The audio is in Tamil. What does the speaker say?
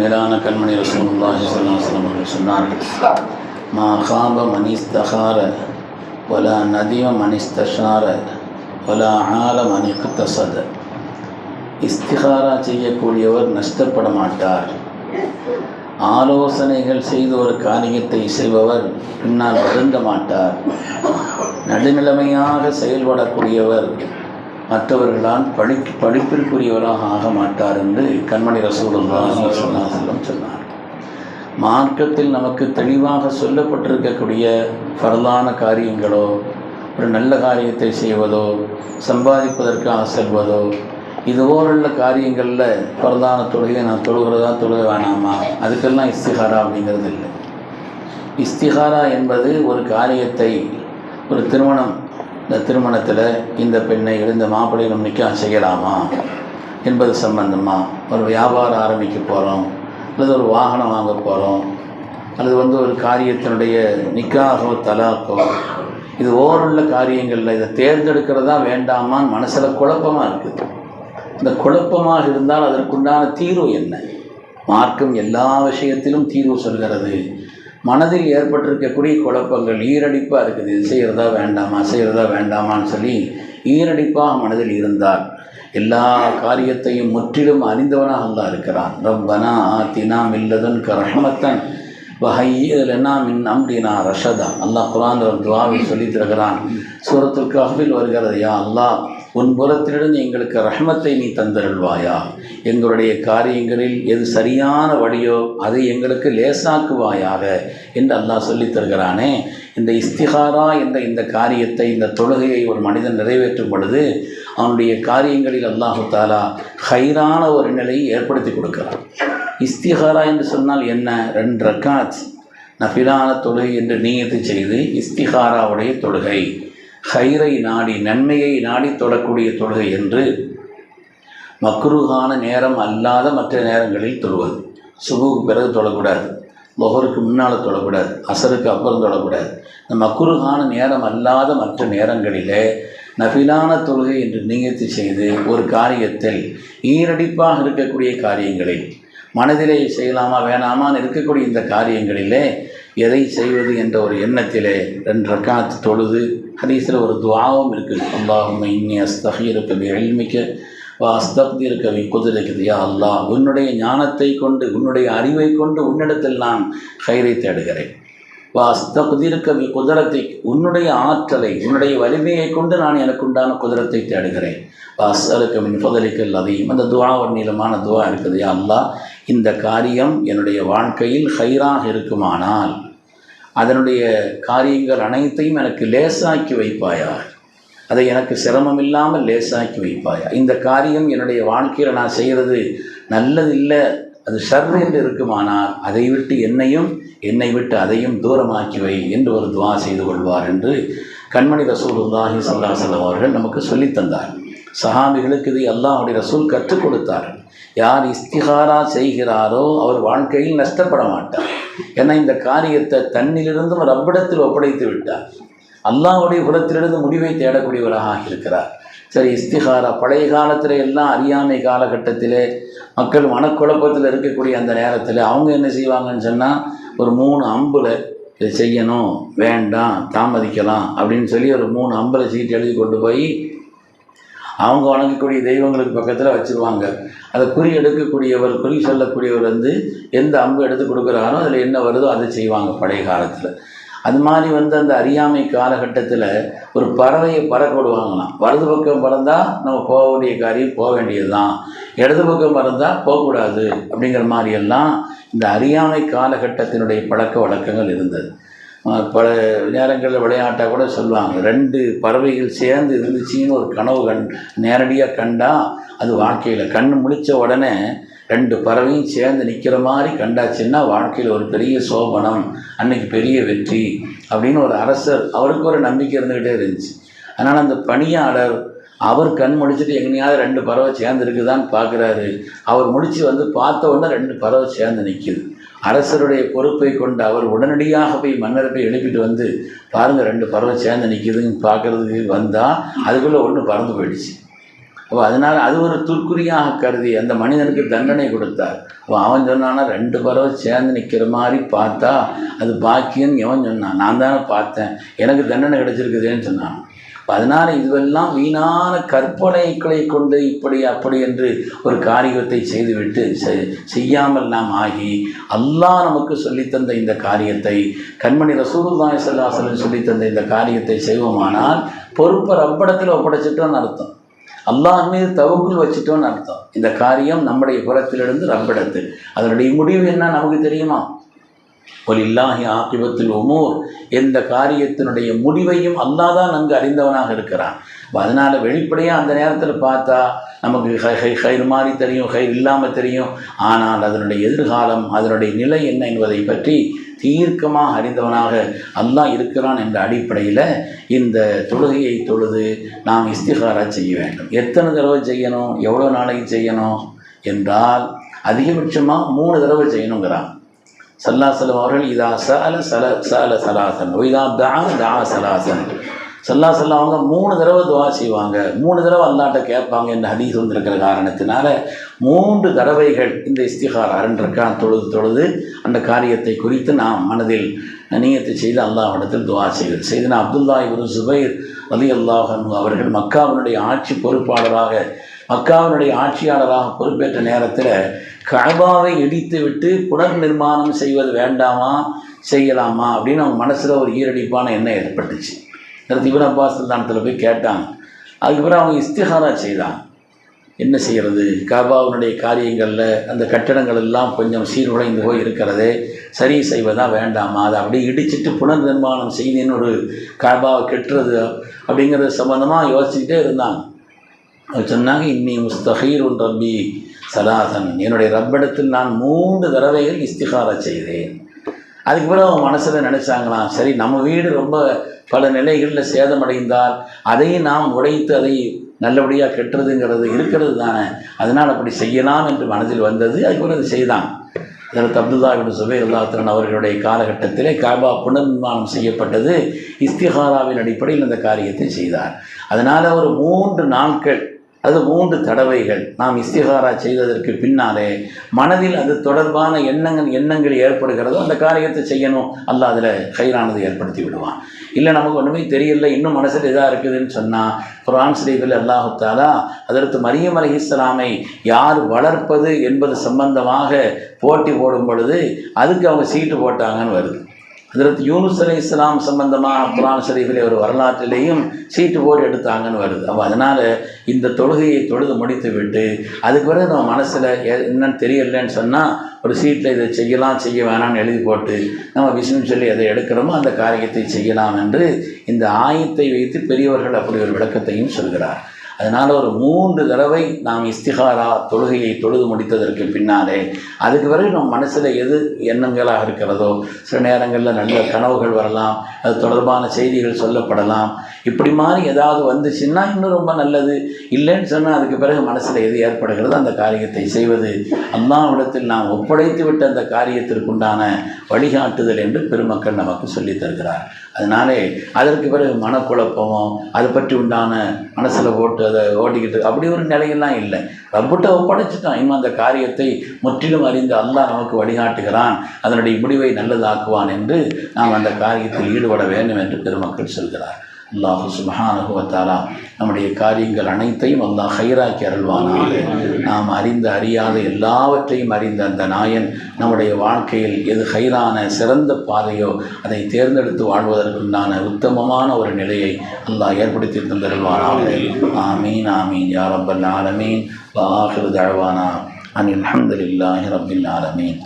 மேலான கண்மணி ரசூலுல்லாஹி சொன்னார் அவர்கள் சொன்னார்கள் மா காப மணிஸ்தகார வலா நதிவ மனிஸ்தஷார வலா ஆல மனிக்தசத இஸ்திகாரா செய்யக்கூடியவர் நஷ்டப்பட மாட்டார். ஆலோசனைகள் செய்து ஒரு காரியத்தை செய்பவர் பின்னால் வருந்த மாட்டார். நடுநிலைமையாக செயல்படக்கூடியவர் மற்றவர்களால் படி படிப்பிற்குரியவராக ஆக மாட்டார் என்று கண்மணி ரசூலுல்லாஹி சொன்னார் சொன்னார் மார்க்கத்தில் நமக்கு தெளிவாக சொல்லப்பட்டிருக்கக்கூடிய பரதான காரியங்களோ ஒரு நல்ல காரியத்தை செய்வதோ சம்பாதிப்பதற்காக செல்வதோ இது காரியங்களில் பரதான தொழுகை நான் தொழுகிறதா தொழுக வேணாமா? அதுக்கெல்லாம் இஸ்திகாரா அப்படிங்கிறது இல்லை. இஸ்திகாரா என்பது ஒரு காரியத்தை ஒரு திருமணம் இந்த திருமணத்தில் இந்த பெண்ணை எழுந்த மாப்பிள்ளை நம்ம நிற்க செய்யலாமா? என்பது சம்பந்தமாக ஒரு வியாபாரம் ஆரம்பிக்க போகிறோம் அல்லது ஒரு வாகனம் வாங்க போகிறோம் அல்லது வந்து ஒரு காரியத்தினுடைய நிக்காகோ தலாக்கோ. இது ஓருள்ள காரியங்களில் இதை தேர்ந்தெடுக்கிறதா வேண்டாமான்னு மனசில் குழப்பமாக இருக்குது இந்த குழப்பமாக இருந்தால் அதற்குண்டான தீர்வு என்ன? மார்க்கம் எல்லா விஷயத்திலும் தீர்வு சொல்கிறது. மனதில் ஏற்பட்டிருக்கக்கூடிய குழப்பங்கள் ஈரடிப்பாக இருக்குது. இது செய்கிறதா வேண்டாமா? செய்கிறதா வேண்டாமான்னு சொல்லி ஈரடிப்பாக மனதில் இருந்தார். எல்லா காரியத்தையும் முற்றிலும் அறிந்தவனாக தான் இருக்கிறான். ரப்பனா ஆத்தினா மில்லதன் கரஹமத்தன் வஹையலனா மின் அம்ரினா ரஷதா. அல்லாஹ் குரான் ஒரு துவாவில் சொல்லி தருகிறான். சூரத்துல் வருகிறது யா அல்லாஹ் உன் புறத்திலிருந்து எங்களுக்கு ரஹ்மத்தை நீ தந்தருள்வாயா? எங்களுடைய காரியங்களில் எது சரியான வழியோ அதை எங்களுக்கு லேசாக்குவாயாக என்று அல்லாஹ் சொல்லித் தருகிறானே. இந்த இஸ்திகாரா என்ற இந்த காரியத்தை இந்த தொழுகையை ஒரு மனிதன் நிறைவேற்றும் பொழுது அவனுடைய காரியங்களில் அல்லாஹு தாலா ஹைரான ஒரு நிலையை ஏற்படுத்தி கொடுக்கிறான். இஸ்திகாரா என்று சொன்னால் என்ன? ரெண்டு ரக்காத். நஃபிலான தொழுகை என்று நீயத்து செய்து இஸ்திகாராவுடைய தொழுகை. ஹைரை நாடி நன்மையை நாடி தொடக்கூடிய தொழுகை என்று மக்ருகான நேரம் அல்லாத மற்ற நேரங்களில் தொழுவது. சுபுக்கு பிறகு தொழக்கூடாது லொஹருக்கு முன்னால் தொழக்கூடாது அசருக்கு அப்புறம் தொழக்கூடாது இந்த மக்குருகான நேரம் அல்லாத மற்ற நேரங்களிலே நபிலான தொழுகை என்று நியத்து செய்து ஒரு காரியத்தில் ஈரடிப்பாக இருக்கக்கூடிய காரியங்களில் மனதிலே செய்யலாமா வேணாமான்னு இருக்கக்கூடிய இந்த காரியங்களிலே எதை செய்வது என்ற ஒரு எண்ணத்திலே ரெண்டு ரக்காத்து தொழுது ஹதீஸில் ஒரு துவாவும் இருக்குது அல்லாஹும் இன்னி அஸ்தகீருக்கு பி எல்மிக்க வா அஸ்தப்திருக்க வி குதிரைக்குது யா அல்லாஹ் உன்னுடைய ஞானத்தை கொண்டு உன்னுடைய அறிவை கொண்டு உன்னிடத்தில் நான் கயிறை தேடுகிறேன். வா அஸ்தகுதிருக்க வி குதிரத்தை உன்னுடைய ஆற்றலை உன்னுடைய வலிமையை கொண்டு நான் எனக்கு உண்டான குதிரத்தை தேடுகிறேன். வா அஸ்அலுக்க மின் ஃபதலிக்கல் அதையும் அந்த துவா ஒரு நீளமான துவா இருக்குது. யா அல்லாஹ் இந்த காரியம் என்னுடைய வாழ்க்கையில் ஹைராக இருக்குமானால் அதனுடைய காரியங்கள் அனைத்தையும் எனக்கு லேசாக்கி வைப்பாயா அதை எனக்கு சிரமம் இல்லாமல் லேசாக்கி வைப்பாயா இந்த காரியம் என்னுடைய வாழ்க்கையில் நான் செய்கிறது நல்லதில்லை அது சர் என்று இருக்குமானால் அதை விட்டு என்னையும் என்னை விட்டு அதையும் தூரமாக்கி வை என்று ஒரு துவா செய்து கொள்வார் என்று கண்மணி ரசூலுல்லாஹி செல்லம் அவர்கள் நமக்கு சொல்லித்தந்தார் சஹாபிகளுக்கு இது அல்லாஹுடைய ரசூல் கற்றுக் கொடுத்தார். யார் இஸ்திகாரா செய்கிறாரோ அவர் வாழ்க்கையில் நஷ்டப்பட மாட்டார். ஏன்னா இந்த காரியத்தை தன்னிலிருந்தும் ரப்பிடத்தில் ஒப்படைத்து விட்டார். அல்லாஹுடைய புறத்திலிருந்து முடிவை தேடக்கூடியவராக இருக்கிறார் சரி இஸ்திகாரா பழைய காலத்தில் எல்லாம் அறியாமை காலகட்டத்திலே மக்கள் மனக்குழப்பத்தில் இருக்கக்கூடிய அந்த நேரத்தில் அவங்க என்ன செய்வாங்கன்னு சொன்னால் ஒரு மூணு அம்பில் இதை செய்யணும் வேண்டாம் தாமதிக்கலாம் அப்படின்னு சொல்லி ஒரு மூணு அம்பலை சீட்டு எழுதி கொண்டு போய் அவங்க வணங்கக்கூடிய தெய்வங்களுக்கு பக்கத்தில் வச்சுருவாங்க. அதை குறி எடுக்கக்கூடியவர் குறி சொல்லக்கூடியவர் வந்து எந்த அம்பு எடுத்து கொடுக்குறாரோ அதில் என்ன வருதோ அதை செய்வாங்க பழைய காலத்தில். அது மாதிரி வந்து அந்த அறியாமை காலகட்டத்தில் ஒரு பறவையை பறக்க விடுவாங்களாம். வலது பக்கம் பறந்தால் நம்ம போக வேண்டிய காரியம் போக வேண்டியது தான் இடது பக்கம் பறந்தால் போகக்கூடாது அப்படிங்கிற மாதிரியெல்லாம் இந்த அறியாமை காலகட்டத்தினுடைய பழக்க வழக்கங்கள் இருந்தது. பல நேரங்களில் விளையாட்டாக கூட சொல்லுவாங்க. ரெண்டு பறவைகள் சேர்ந்து இருந்துச்சின்னு ஒரு கனவு கண் நேரடியாக கண்டா அது வாழ்க்கையில். கண் முடித்த உடனே ரெண்டு பறவையும் சேர்ந்து நிற்கிற மாதிரி கண்டாச்சுன்னா வாழ்க்கையில் ஒரு பெரிய சோபனம் அன்னைக்கு பெரிய வெற்றி அப்படின்னு ஒரு அரசர் அவருக்கு ஒரு நம்பிக்கை இருந்துக்கிட்டே இருந்துச்சு. அதனால் அந்த பணியாளர் அவர் கண் முடிச்சுட்டு எங்கேயாவது ரெண்டு பறவை சேர்ந்து இருக்குதான்னு பார்க்குறாரு அவர் முடித்து வந்து பார்த்த உடனே ரெண்டு பறவை சேர்ந்து நிற்கிது அரசருடைய பொறுப்பை கொண்டு அவர் உடனடியாக போய் மன்னரை போய் எழுப்பிட்டு வந்து பாருங்கள் ரெண்டு பறவை சேர்ந்து நிற்கிதுன்னு பார்க்குறதுக்கு வந்தால் அதுக்குள்ளே ஒன்று பறந்து போயிடுச்சு. அப்போ அதனால் அது ஒரு துர்க்குறியாக கருதி அந்த மனிதனுக்கு தண்டனை கொடுத்தார். அப்போ அவன் சொன்னான்னா ரெண்டு பறவை சேர்ந்து நிற்கிற மாதிரி பார்த்தா அது பாக்கியன்னு எவன் சொன்னான்? நான் தானே பார்த்தேன். எனக்கு தண்டனை கிடச்சிருக்குதுன்னு சொன்னான். அப்ப அதனால் இதுவெல்லாம் வீணான கற்பனைகளை கொண்டு இப்படி அப்படி என்று ஒரு காரியத்தை செய்துவிட்டு செ- செய்யாமல் நாம் ஆகி அல்லாஹ் நமக்கு சொல்லித்தந்த இந்த காரியத்தை கண்மணி ரசூலுல்லாஹி ஸல்லல்லாஹு அலைஹி சொல்லித்தந்த இந்த காரியத்தை செய்வோமானால் பொறுப்பை ரப்படத்தில் ஒப்படைச்சிட்டோன்னு அர்த்தம். அல்லாஹ் மீது தவக்குள் வச்சுட்டோன்னு அர்த்தம். இந்த காரியம் நம்முடைய புறத்திலிருந்து ரப்பிடத்து அதனுடைய முடிவு என்ன நமக்கு தெரியுமா? ஒலில்லாஹி ஆக்கிபத்தில் உமூர். எந்த காரியத்தினுடைய முடிவையும் அல்லாஹ் தான் நன்கு அறிந்தவனாக இருக்கிறான். அதனால் வெளிப்படையாக அந்த நேரத்தில் பார்த்தா நமக்கு ஹை ஹை ஹைர் மாதிரி தெரியும் கயிறு இல்லாமல் தெரியும். ஆனால் அதனுடைய எதிர்காலம் அதனுடைய நிலை என்ன என்பதை பற்றி தீர்க்கமாக அறிந்தவனாக அல்லாஹ் இருக்கிறான் என்ற அடிப்படையில் இந்த தொழுகையை தொழுது நாம் இஸ்திகாரா செய்ய வேண்டும். எத்தனை தடவை செய்யணும்? எவ்வளோ நாளைக்கு செய்யணும்? என்றால் அதிகபட்சமாக மூணு தடவை செய்யணுங்கிறான். சல்லாசலம் அவர்கள் இதா சல சல சல சலாசன் ஒய்தா தா தா சலாசன். சொல்லா அவங்க மூணு தடவை துவா செய்வாங்க. மூணு தடவை அல்லாட்ட கேட்பாங்க என்ற ஹதீஸ் வந்திருக்கிற காரணத்தினால. மூன்று தடவைகள் இந்த இஸ்திகார் அரண்டிருக்கான் தொழுது தொழுது அந்த காரியத்தை குறித்து நாம் மனதில் நியத்தை செய்து அல்லாஹிடத்தில் துவா செய்வது செய்தனா அப்துல்லா இவரு சுபைர் அலி அல்லாஹன் அவர்கள் மக்காவினுடைய ஆட்சி பொறுப்பாளராக மக்காவினுடைய ஆட்சியாளராக பொறுப்பேற்ற நேரத்தில் கபாவை இடித்து விட்டு புனர் நிர்மாணம் செய்வது வேண்டாமா செய்யலாமா அப்படின்னு அவங்க மனசில் ஒரு ஈரடிப்பான எண்ணம் ஏற்பட்டுச்சு. அடுத்து இவன் அப்பா தானத்தில் போய் கேட்டான். அதுக்கப்புறம் அவங்க இஸ்திஹாரா செய்தான். என்ன செய்கிறது காபாவுனுடைய காரியங்களில் அந்த கட்டடங்கள் எல்லாம் கொஞ்சம் சீர்குலைந்து போய் இருக்கிறதே சரி செய்வதாக வேண்டாமா? அதை அப்படியே இடிச்சிட்டு புனர் நிர்மாணம் செய்தேன்னு ஒரு காபாவை கெட்டுறது அப்படிங்கிறது சம்மந்தமாக யோசிச்சுக்கிட்டே இருந்தாங்க அவர் சொன்னாங்க இன்னி முஸ்தகீர் உன் ரப்பி சலாசன். என்னுடைய ரப்பிடத்தில் நான் மூன்று தடவைகள் இஸ்திகாரா செய்தேன். அதுக்கு பிறகு அவங்க மனசில் நினச்சாங்களாம் சரி நம்ம வீடு ரொம்ப பல நிலைகளில் சேதமடைந்தால் அதையும் நாம் உடைத்து அதை நல்லபடியாக கெட்டுறதுங்கிறது இருக்கிறது தானே. அதனால் அப்படி செய்யலாம் என்று மனதில் வந்தது அதுக்கு பிறகு செய்தான். அதற்கு அப்துல்லா இபின் சுபைர் அல்லாத்தன் அவர்களுடைய காலகட்டத்திலே காபா புனர்நிர்மாணம் செய்யப்பட்டது இஸ்திஹாராவின் அடிப்படையில் இந்த காரியத்தை செய்தார். அதனால் ஒரு மூன்று நாட்கள் அது மூன்று தடவைகள். நாம் இஸ்திகாரா செய்ததற்கு பின்னாலே மனதில் அது தொடர்பான எண்ணங்கள் எண்ணங்கள் ஏற்படுகிறதோ அந்த காரியத்தை செய்யணும். அல்ல அதில் கைரானது ஏற்படுத்தி விடுவான். இல்லை நமக்கு ஒன்றுமே தெரியல இன்னும் மனசில் இதாக இருக்குதுன்னு சொன்னால் குரான் ஸ்ரீஃபில் அல்லாஹுத்தாலா அதற்கு மரியம் அலஹிஸ்லாமை யார் வளர்ப்பது என்பது சம்பந்தமாக போட்டி போடும் பொழுது அதுக்கு அவங்க சீட்டு போட்டாங்கன்னு வருது. அதற்கு யூனுஸ் அலி இஸ்லாம் சம்பந்தமாக குரான் ஷரீஃபிலே ஒரு வரலாற்றிலேயும் சீட்டு போட்டு எடுத்தாங்கன்னு வருது. அப்போ அதனால் இந்த தொழுகையை தொழுது முடித்து விட்டு அதுக்கு பிறகு நம்ம மனசில் என்னன்னு தெரியலன்னு சொன்னால் ஒரு சீட்டில் இதை செய்யலாம் செய்ய வேணாம்னு எழுதி போட்டு நம்ம விஷ்ணு சொல்லி எதை எடுக்கிறோமோ அந்த காரியத்தை செய்யலாம் என்று இந்த ஆயத்தை வைத்து பெரியவர்கள் அப்படி ஒரு விளக்கத்தையும் சொல்கிறார். அதனால் ஒரு மூன்று தடவை நாம் இஸ்திகாரா தொழுகையை தொழுது முடித்ததற்கு பின்னாலே அதுக்கு பிறகு நம் மனசில் எது எண்ணங்களாக இருக்கிறதோ சில நேரங்களில் நல்ல கனவுகள் வரலாம் அது தொடர்பான செய்திகள் சொல்லப்படலாம். இப்படி மாதிரி ஏதாவது வந்துச்சுன்னா இன்னும் ரொம்ப நல்லது. இல்லைன்னு சொன்னால் அதுக்கு பிறகு மனசில் எது ஏற்படுகிறதோ அந்த காரியத்தை செய்வது. அல்லாவிடத்தில் நாம் ஒப்படைத்து விட்ட அந்த காரியத்திற்குண்டான வழிகாட்டுதல் என்று பெருமக்கள் நமக்கு சொல்லித் தருகிறார். அதனாலே அதற்கு பிறகு மனக்குழப்பமோ அது பற்றி உண்டான மனசில் போட்டு ஓட்டிக்கிட்டு அப்படி ஒரு நிலையெல்லாம் இல்லை. ரப்புட்ட ஒப்படைச்சிட்டான். இன்னும் அந்த காரியத்தை முற்றிலும் அறிந்து அல்லாஹ் நமக்கு வழிகாட்டுகிறான். அதனுடைய முடிவை நல்லதாக்குவான் என்று நாம் அந்த காரியத்தில் ஈடுபட வேண்டும் என்று பெருமக்கள் சொல்கிறார்கள். அல்லாஹு சுபஹானஹு நம்முடைய காரியங்கள் அனைத்தையும் அல்லாஹ் ஹைராக்கி அருள்வானாக. நாம் அறிந்த அறியாத எல்லாவற்றையும் அறிந்த அந்த நாயன் நம்முடைய வாழ்க்கையில் எது ஹைரான சிறந்த பாதையோ அதை தேர்ந்தெடுத்து வாழ்வதற்குண்டான உத்தமமான ஒரு நிலையை அல்லாஹ் ஏற்படுத்தி தந்தருள்வானாக. ஆமீன் ஆமீன். யா ரப்பல் ஆலமீன். வ ஆஹிரு தஅவானா. அனில் ஹம்துலில்லாஹி ஆலமீன்.